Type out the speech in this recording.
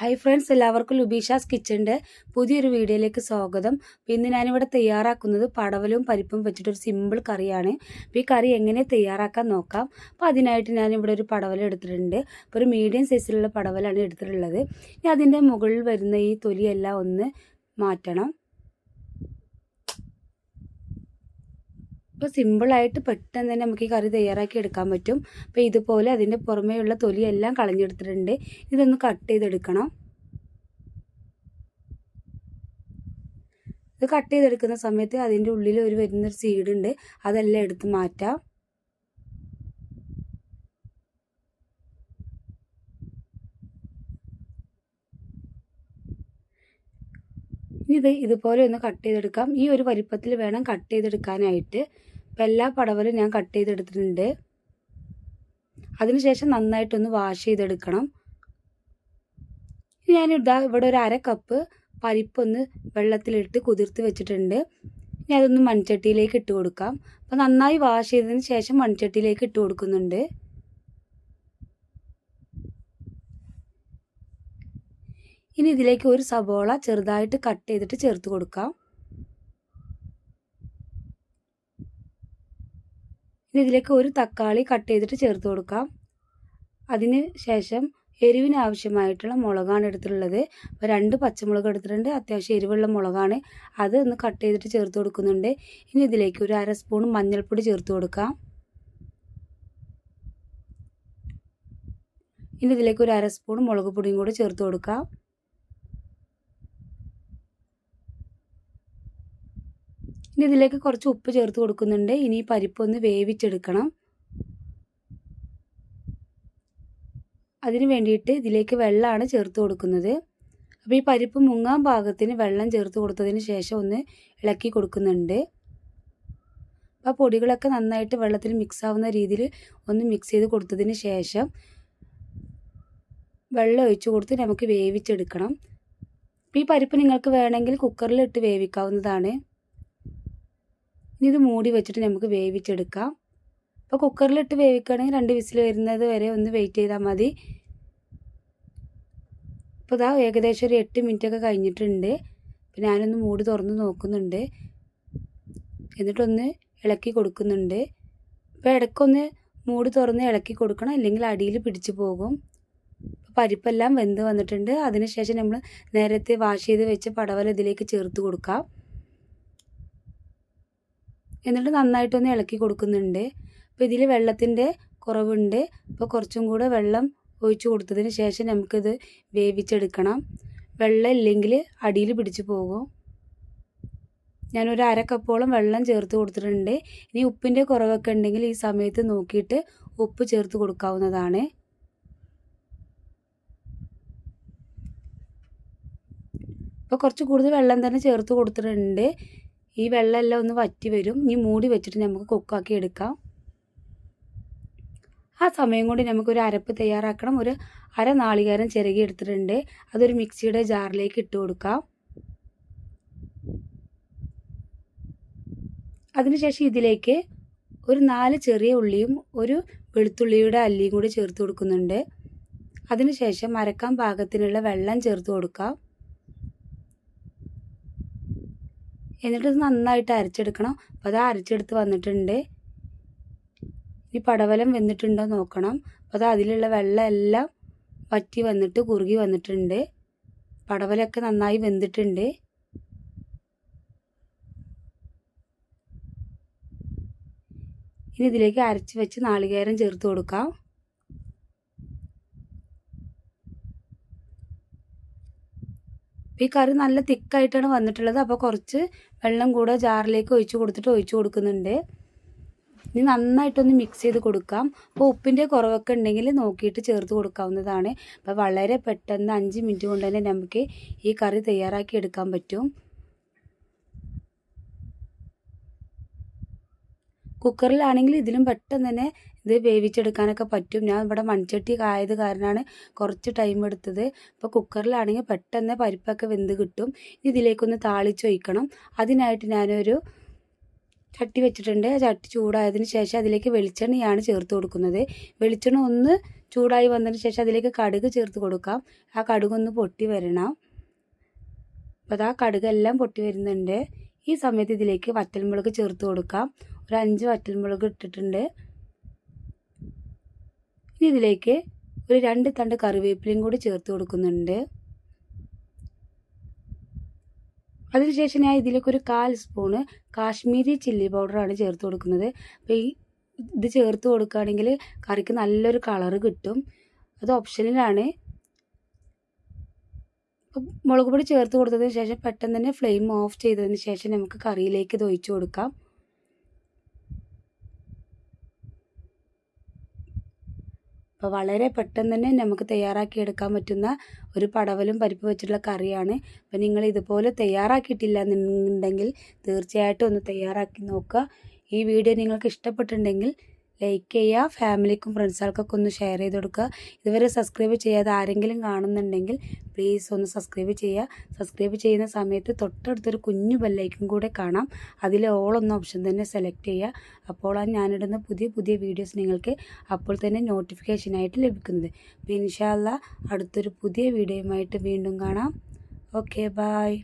Hi friends എല്ലാവർക്കും ലുബീഷാസ് കിച്ചന്റെ പുതിയൊരു വീഡിയോയിലേക്ക് സ്വാഗതം. അപ്പോൾ ഇന്ന് ഞാനിവിടെ തയ്യാറാക്കുന്നത് പടവലും പരിപ്പും വെച്ചിട്ടൊരു സിമ്പിൾ കറിയാണ്. അപ്പോൾ ഈ കറി എങ്ങനെ തയ്യാറാക്കാൻ നോക്കാം. അപ്പോൾ അതിനായിട്ട് ഞാനിവിടെ ഒരു പടവലം എടുത്തിട്ടുണ്ട്. അപ്പോൾ ഒരു മീഡിയം സൈസിലുള്ള പടവലാണ് എടുത്തിട്ടുള്ളത്. ഇനി അതിന്റെ മുകളിൽ വരുന്ന ഈ തൊലിയെല്ലാം ഒന്ന് മാറ്റണം. അപ്പോൾ സിമ്പിളായിട്ട് പെട്ടെന്ന് തന്നെ നമുക്ക് ഈ കറി തയ്യാറാക്കി എടുക്കാൻ പറ്റും. അപ്പോൾ ഇതുപോലെ അതിന്റെ പുറമേയുള്ള തൊലിയെല്ലാം കളഞ്ഞെടുത്തിട്ടുണ്ട്. ഇതൊന്ന് കട്ട് ചെയ്തെടുക്കണം. ഇത് കട്ട് ചെയ്തെടുക്കുന്ന സമയത്ത് അതിന്റെ ഉള്ളിൽ ഒരു വരുന്നൊരു സീഡ് ഉണ്ട്. അതെല്ലാം എടുത്ത് മാറ്റാം. ഇത് ഇതുപോലെ ഒന്ന് കട്ട് ചെയ്തെടുക്കാം. ഈ ഒരു വലിപ്പത്തിൽ വേണം കട്ട് ചെയ്തെടുക്കാനായിട്ട്. അപ്പം എല്ലാ പടവലും ഞാൻ കട്ട് ചെയ്തെടുത്തിട്ടുണ്ട്. അതിനുശേഷം നന്നായിട്ടൊന്ന് വാഷ് ചെയ്തെടുക്കണം. ഞാൻ ഇതാ ഇവിടെ ഒരു അര കപ്പ് പരിപ്പൊന്ന് വെള്ളത്തിലിട്ട് കുതിർത്ത് വെച്ചിട്ടുണ്ട്. ഇനി അതൊന്ന് മൺചട്ടിയിലേക്ക് ഇട്ട് കൊടുക്കാം. അപ്പോൾ നന്നായി വാഷ് ചെയ്തതിന് ശേഷം മൺചട്ടിയിലേക്ക് ഇട്ട് കൊടുക്കുന്നുണ്ട്. ഇനി ഇതിലേക്ക് ഒരു സബോള ചെറുതായിട്ട് കട്ട് ചെയ്തിട്ട് ചേർത്ത് കൊടുക്കാം. ഇനി ഇതിലേക്ക് ഒരു തക്കാളി കട്ട് ചെയ്തിട്ട് ചേർത്ത് കൊടുക്കാം. അതിന് ശേഷം എരിവിന് ആവശ്യമായിട്ടുള്ള മുളകാണ് എടുത്തിട്ടുള്ളത്. അപ്പോൾ രണ്ട് പച്ചമുളക് എടുത്തിട്ടുണ്ട്. അത്യാവശ്യം എരിവുള്ള മുളകാണ്. അത് ഒന്ന് കട്ട് ചെയ്തിട്ട് ചേർത്ത് കൊടുക്കുന്നുണ്ട്. ഇനി ഇതിലേക്ക് ഒരു അര സ്പൂൺ മഞ്ഞൾപ്പൊടി ചേർത്ത് കൊടുക്കാം. ഇനി ഇതിലേക്ക് ഒരു അര സ്പൂൺ മുളക് പൊടിയും കൂടി ചേർത്ത് കൊടുക്കാം. ഇനി ഇതിലേക്ക് കുറച്ച് ഉപ്പ് ചേർത്ത് കൊടുക്കുന്നുണ്ട്. ഇനി ഈ പരിപ്പൊന്ന് വേവിച്ചെടുക്കണം. അതിന് വേണ്ടിയിട്ട് ഇതിലേക്ക് വെള്ളമാണ് ചേർത്ത് കൊടുക്കുന്നത്. അപ്പോൾ ഈ പരിപ്പ് മുങ്ങാൻ പാകത്തിന് വെള്ളം ചേർത്ത് കൊടുത്തതിന് ശേഷം ഒന്ന് ഇളക്കി കൊടുക്കുന്നുണ്ട്. അപ്പോൾ പൊടികളൊക്കെ നന്നായിട്ട് വെള്ളത്തിൽ മിക്സ് ആവുന്ന രീതിയിൽ ഒന്ന് മിക്സ് ചെയ്ത് കൊടുത്തതിന് ശേഷം വെള്ളം ഒഴിച്ചു കൊടുത്ത് നമുക്ക് വേവിച്ചെടുക്കണം. അപ്പോൾ ഈ പരിപ്പ് നിങ്ങൾക്ക് വേണമെങ്കിൽ കുക്കറിൽ ഇട്ട് വേവിക്കാവുന്നതാണ്. ഇനി ഇത് മൂടി വെച്ചിട്ട് നമുക്ക് വേവിച്ചെടുക്കാം. അപ്പോൾ കുക്കറിലിട്ട് വേവിക്കുകയാണെങ്കിൽ രണ്ട് വിസിൽ വരുന്നത് വരെ ഒന്ന് വെയിറ്റ് ചെയ്താൽ മതി. അപ്പോൾ ഇതാ ഏകദേശം ഒരു എട്ട് മിനിറ്റ് ഒക്കെ കഴിഞ്ഞിട്ടുണ്ട്. അപ്പോൾ ഞാനൊന്ന് മൂടി തുറന്ന് നോക്കുന്നുണ്ട്. എന്നിട്ടൊന്ന് ഇളക്കി കൊടുക്കുന്നുണ്ട്. അപ്പോൾ ഇടയ്ക്കൊന്ന് മൂടി തുറന്ന് ഇളക്കി കൊടുക്കണം. അല്ലെങ്കിൽ അടിയിൽ പിടിച്ചു പോകും. പരിപ്പെല്ലാം വെന്ത് വന്നിട്ടുണ്ട്. അതിനുശേഷം നമ്മൾ നേരത്തെ വാഷ് ചെയ്ത് വെച്ച പടവല ഇതിലേക്ക് ചേർത്ത് കൊടുക്കാം. എന്നിട്ട് നന്നായിട്ടൊന്ന് ഇളക്കി കൊടുക്കുന്നുണ്ട്. അപ്പോൾ ഇതിൽ വെള്ളത്തിന്റെ കുറവുണ്ട്. അപ്പോൾ കുറച്ചും കൂടെ വെള്ളം ഒഴിച്ചു കൊടുത്തതിന് ശേഷം നമുക്കിത് വേവിച്ചെടുക്കണം. വെള്ളം ഇല്ലെങ്കിൽ അടിയിൽ പിടിച്ചു പോകും. ഞാനൊരു അര വെള്ളം ചേർത്ത് കൊടുത്തിട്ടുണ്ട്. ഇനി ഉപ്പിന്റെ കുറവൊക്കെ ഉണ്ടെങ്കിൽ ഈ സമയത്ത് നോക്കിയിട്ട് ഉപ്പ് ചേർത്ത് കൊടുക്കാവുന്നതാണ്. അപ്പോൾ കുറച്ച് കൂടുതൽ വെള്ളം തന്നെ ചേർത്ത് കൊടുത്തിട്ടുണ്ട്. ഈ വെള്ളമെല്ലാം ഒന്ന് വറ്റി വരും. ഇനി മൂടി വെച്ചിട്ട് നമുക്ക് കുക്കാക്കി എടുക്കാം. ആ സമയം കൊണ്ട് നമുക്കൊരു അരപ്പ് തയ്യാറാക്കണം. ഒരു അര നാളികേരം ചിരകി എടുത്തിട്ടുണ്ട്. അതൊരു മിക്സിയുടെ ജാറിലേക്ക് ഇട്ട് കൊടുക്കാം. അതിനുശേഷം ഇതിലേക്ക് ഒരു നാല് ചെറിയ ഉള്ളിയും ഒരു വെളുത്തുള്ളിയുടെ അല്ലിയും കൂടി ചേർത്ത് കൊടുക്കുന്നുണ്ട്. അതിനുശേഷം അരക്കാൻ പാകത്തിനുള്ള വെള്ളം ചേർത്ത് കൊടുക്കാം. എന്നിട്ട് നന്നായിട്ട് അരച്ചെടുക്കണം. അപ്പോൾ അത് അരച്ചെടുത്ത് വന്നിട്ടുണ്ട്. ഇനി പടവലം വെന്നിട്ടുണ്ടോ നോക്കണം. അപ്പോൾ അത് അതിലുള്ള വെള്ളമെല്ലാം വറ്റി വന്നിട്ട് കുറുകി വന്നിട്ടുണ്ട്. പടവലൊക്കെ നന്നായി വെന്തിട്ടുണ്ട്. ഇനി ഇതിലേക്ക് അരച്ച് വെച്ച് നാളികേരം ചേർത്ത് കൊടുക്കാം. ഈ കറി നല്ല തിക്കായിട്ടാണ് വന്നിട്ടുള്ളത്. അപ്പോൾ കുറച്ച് വെള്ളം കൂടെ ജാറിലേക്ക് ഒഴിച്ച് കൊടുത്തിട്ട് ഒഴിച്ച് കൊടുക്കുന്നുണ്ട്. ഇനി നന്നായിട്ടൊന്ന് മിക്സ് ചെയ്ത് കൊടുക്കാം. അപ്പോൾ ഉപ്പിന്റെ കുറവൊക്കെ ഉണ്ടെങ്കിൽ നോക്കിയിട്ട് ചേർത്ത് കൊടുക്കാവുന്നതാണ്. അപ്പോൾ വളരെ പെട്ടെന്ന് അഞ്ച് മിനിറ്റ് കൊണ്ട് തന്നെ നമുക്ക് ഈ കറി തയ്യാറാക്കി എടുക്കാൻ പറ്റും. കുക്കറിലാണെങ്കിൽ ഇതിലും പെട്ടെന്ന് തന്നെ ഇത് വേവിച്ചെടുക്കാനൊക്കെ പറ്റും. ഞാൻ ഇവിടെ മൺചട്ടി ആയത് കാരണമാണ് കുറച്ച് ടൈം എടുത്തത്. അപ്പോൾ കുക്കറിലാണെങ്കിൽ പെട്ടെന്ന് പരിപ്പൊക്കെ വെന്ത് കിട്ടും. ഇതിലേക്കൊന്ന് താളിച്ചൊഴിക്കണം. അതിനായിട്ട് ഞാനൊരു ചട്ടി വെച്ചിട്ടുണ്ട്. ആ ചട്ടി ചൂടായതിന് ശേഷം അതിലേക്ക് വെളിച്ചെണ്ണയാണ് ചേർത്ത് കൊടുക്കുന്നത്. വെളിച്ചെണ്ണ ഒന്ന് ചൂടായി വന്നതിന് ശേഷം അതിലേക്ക് കടുക് ചേർത്ത് കൊടുക്കാം. ആ കടുക് ഒന്ന് പൊട്ടി വരണം. അപ്പോൾ അത് ആ കടുകെല്ലാം പൊട്ടി വരുന്നുണ്ട്. ഈ സമയത്ത് ഇതിലേക്ക് വറ്റൽമുളക് ചേർത്ത് കൊടുക്കാം. ഒരു അഞ്ച് വറ്റൽമുളക് ഇട്ടിട്ടുണ്ട്. ഇനി ഇതിലേക്ക് ഒരു രണ്ട് തണ്ട് കറിവേപ്പിലയും കൂടി ചേർത്ത് കൊടുക്കുന്നുണ്ട്. അതിനുശേഷം ഞാൻ ഇതിലേക്ക് ഒരു കാൽ സ്പൂണ് കാശ്മീരി ചില്ലി പൗഡറാണ് ചേർത്ത് കൊടുക്കുന്നത്. അപ്പോൾ ഈ ഇത് ചേർത്ത് കൊടുക്കുകയാണെങ്കിൽ കറിക്ക് നല്ലൊരു കളറ് കിട്ടും. അത് ഓപ്ഷനിലാണ്. മുളക് പൊടി ചേർത്ത് കൊടുത്തതിന് ശേഷം പെട്ടെന്ന് തന്നെ ഫ്ലെയിം ഓഫ് ചെയ്തതിന് ശേഷം നമുക്ക് കറിയിലേക്ക് ഇത് ഒഴിച്ചു കൊടുക്കാം. അപ്പോൾ വളരെ പെട്ടെന്ന് തന്നെ നമുക്ക് തയ്യാറാക്കി എടുക്കാൻ പറ്റുന്ന ഒരു പടവലും പരിപ്പ് വെച്ചിട്ടുള്ള കറിയാണ്. അപ്പോൾ നിങ്ങൾ ഇതുപോലെ തയ്യാറാക്കിയിട്ടില്ല എന്നുണ്ടെങ്കിൽ തീർച്ചയായിട്ടും ഒന്ന് തയ്യാറാക്കി നോക്കുക. ഈ വീഡിയോ നിങ്ങൾക്ക് ഇഷ്ടപ്പെട്ടിട്ടുണ്ടെങ്കിൽ ലൈക്ക് ചെയ്യുക ഫാമിലിക്കും ഫ്രണ്ട്സുകൾക്കൊക്കെ ഒന്ന് ഷെയർ ചെയ്ത് കൊടുക്കുക. ഇതുവരെ സബ്സ്ക്രൈബ് ചെയ്യാതെ ആരെങ്കിലും കാണുന്നുണ്ടെങ്കിൽ പ്ലീസ് ഒന്ന് സബ്സ്ക്രൈബ് ചെയ്യുക സബ്സ്ക്രൈബ് ചെയ്യുന്ന സമയത്ത് തൊട്ടടുത്തൊരു കുഞ്ഞു ബെല്ലൈക്കും കൂടെ കാണാം. അതിൽ ഓൾ എന്ന ഓപ്ഷൻ തന്നെ സെലക്ട് ചെയ്യുക അപ്പോൾ ആ ഞാനിടുന്ന പുതിയ പുതിയ വീഡിയോസ് നിങ്ങൾക്ക് അപ്പോൾ തന്നെ നോട്ടിഫിക്കേഷനായിട്ട് ലഭിക്കുന്നത്. അപ്പോൾ ഇൻഷാല്ല അടുത്തൊരു പുതിയ വീഡിയോയുമായിട്ട് വീണ്ടും കാണാം. Okay bye